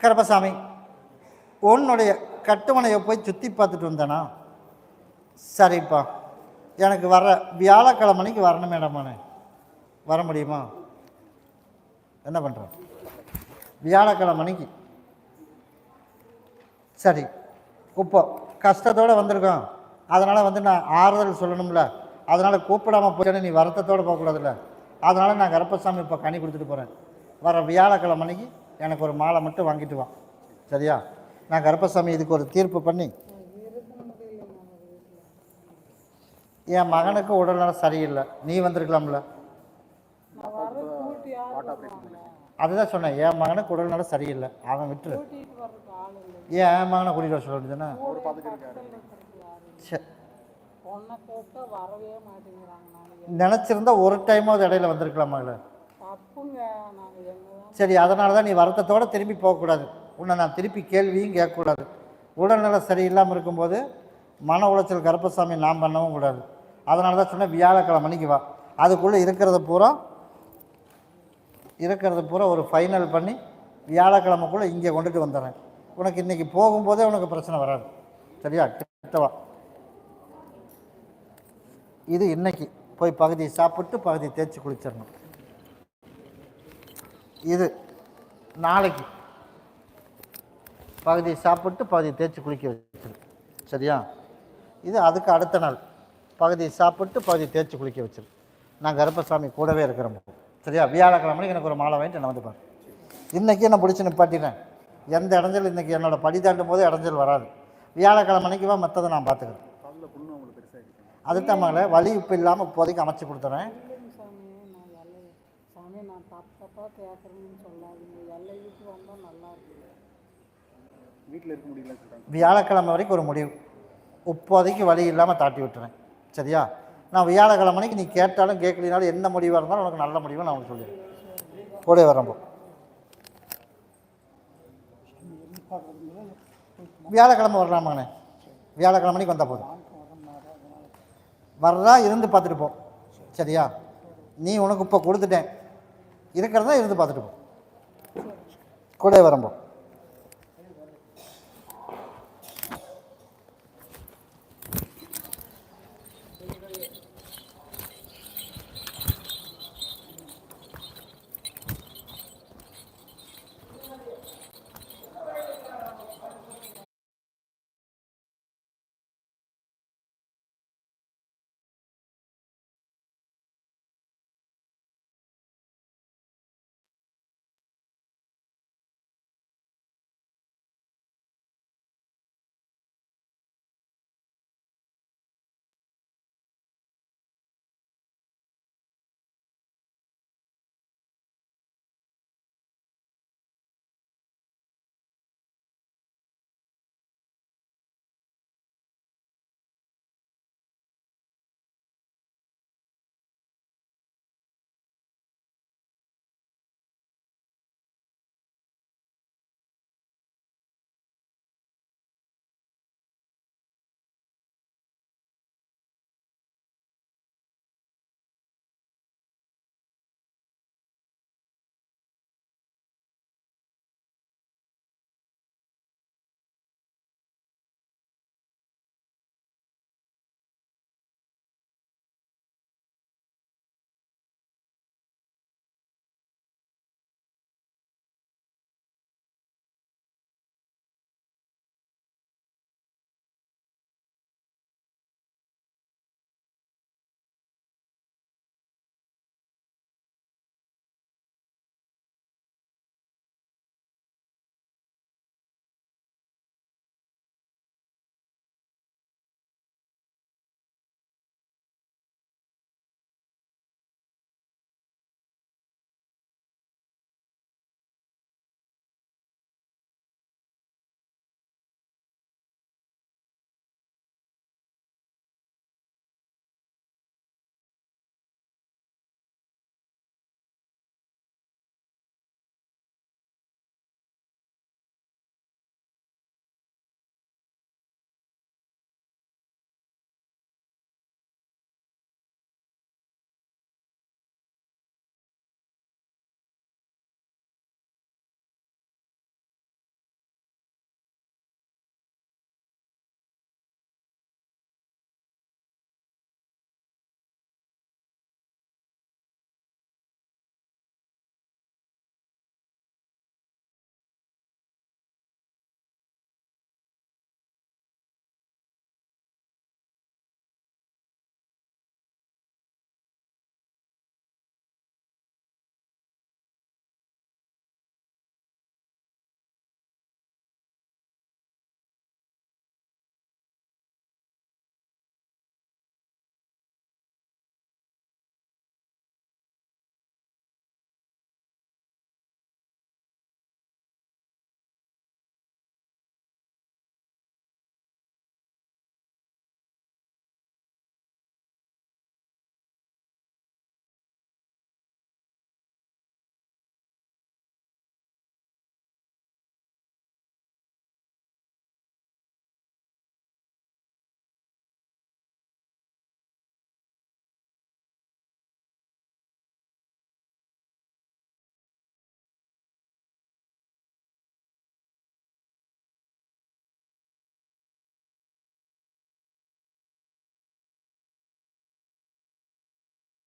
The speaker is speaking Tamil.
கருப்பசாமி உன்னுடைய கட்டுமனையை போய் சுற்றி பார்த்துட்டு வந்தேனா? சரிப்பா. எனக்கு வர வியாழக்கிழமனைக்கு வரணும் மேடமானே வர முடியுமா? என்ன பண்ணுறேன் வியாழக்கிழமனைக்கு சரி. இப்போ கஷ்டத்தோடு வந்திருக்கோம். அதனால் வந்து நான் ஆறுதல் சொல்லணும்ல. அதனால் கூப்பிடாம போயிட்டு நீ வருத்தத்தோடு போகக்கூடாதுல்ல. அதனால் நான் கருப்பசாமி இப்போ கனி கொடுத்துட்டு போகிறேன் வர வியாழக்கிழமனைக்கு எனக்கு ஒரு மாலை மட்டும் வாங்கிட்டு வா. சரியா? நான் கருப்பசாமி இதுக்கு ஒரு தீர்ப்பு பண்ணி. என் மகனுக்கு உடல்நலம் சரியில்லை. நீ வந்திருக்கலாம்ல. அதுதான் சொன்னேன். என் மகனுக்கு உடல்நலம் சரியில்லை. அவன் விட்டுரு. ஏன் என் மகனை கூட்டிகிட்டு வர சொல்ல வேண்டியதுதானே? சரி நினச்சிருந்தா ஒரு டைமாவது இடையில வந்திருக்கலாமா இல்லை? சரி அதனால தான் நீ வருத்தத்தோடு திரும்பி போகக்கூடாது. உன்னை நான் திருப்பி கேள்வியும் கேட்கக்கூடாது. உடல்நலம் சரியில்லாமல் இருக்கும்போது மன உளைச்சல் கருப்பசாமி நாம் பண்ணவும் கூடாது. அதனால தான் சொன்னேன் வியாழக்கிழமை மணிக்கு வா. அதுக்குள்ளே இருக்கிறத பூரா இருக்கிறத பூரா ஒரு ஃபைனல் பண்ணி வியாழக்கிழமைக்குள்ளே இங்கே கொண்டுட்டு வந்துடுறேன். உனக்கு இன்றைக்கி போகும்போதே உனக்கு பிரச்சனை வராது. சரியா? கிட்டவா இது இன்றைக்கி போய் பகுதியை சாப்பிட்டு பகுதியை தேய்ச்சி குளிச்சிடணும். இது நாளைக்கு. பகுதி சாப்பிட்டு பகுதி தேய்ச்சி குளிக்க வச்சிரு. சரியா? இது அதுக்கு அடுத்த நாள். பகுதி சாப்பிட்டு பகுதி தேய்ச்சி குளிக்க வச்சிரு. நான் கருப்பசாமி கூடவே இருக்கிறேன். சரியா? வியாழக்கிழமைக்கு எனக்கு ஒரு மாலை வாங்கிட்டு நான் வந்து பாரு. இன்றைக்கி நான் பிடிச்சி நிப்பாட்டினேன்? எந்த இடைஞ்சல் இன்றைக்கி என்னோட படி தாண்டும் போது இடைஞ்சல் வராது. வியாழக்கிழமைக்கு வா மற்றதை நான் பார்த்துக்கிறேன். அதுதான் மகளே வலி இப்போ இல்லாமல் இப்போதைக்கு அமைச்சு கொடுத்துறேன். தப்பாக கேட்குறேன்னு சொல்லாதீங்க. எல்லை விட்டு வந்தால் நல்லா இருக்குது வீட்டில் இருக்க முடியல சொல்கிறாங்க வியாழக்கிழமை வரைக்கும் ஒரு முடிவு. இப்போதைக்கு வழி இல்லாமல் தாட்டி விட்டுறேன். சரியா? நான் வியாழக்கிழமைக்கு நீ கேட்டாலும் கேட்கலினாலும் என்ன முடிவாக இருந்தாலும் உனக்கு நல்ல முடிவு நான் உனக்கு சொல்லிடுறேன். கூட வரம்போ வியாழக்கிழமை வரலாமாண்ணே வியாழக்கிழமைக்கு வந்தால் போதும். வர்றா இருந்து பார்த்துட்டு போ. சரியா? நீ உனக்கு இப்போ கொடுத்துட்டேன். இருக்கிறதா இருந்து பார்த்துட்டு போ. கூட வரம்போ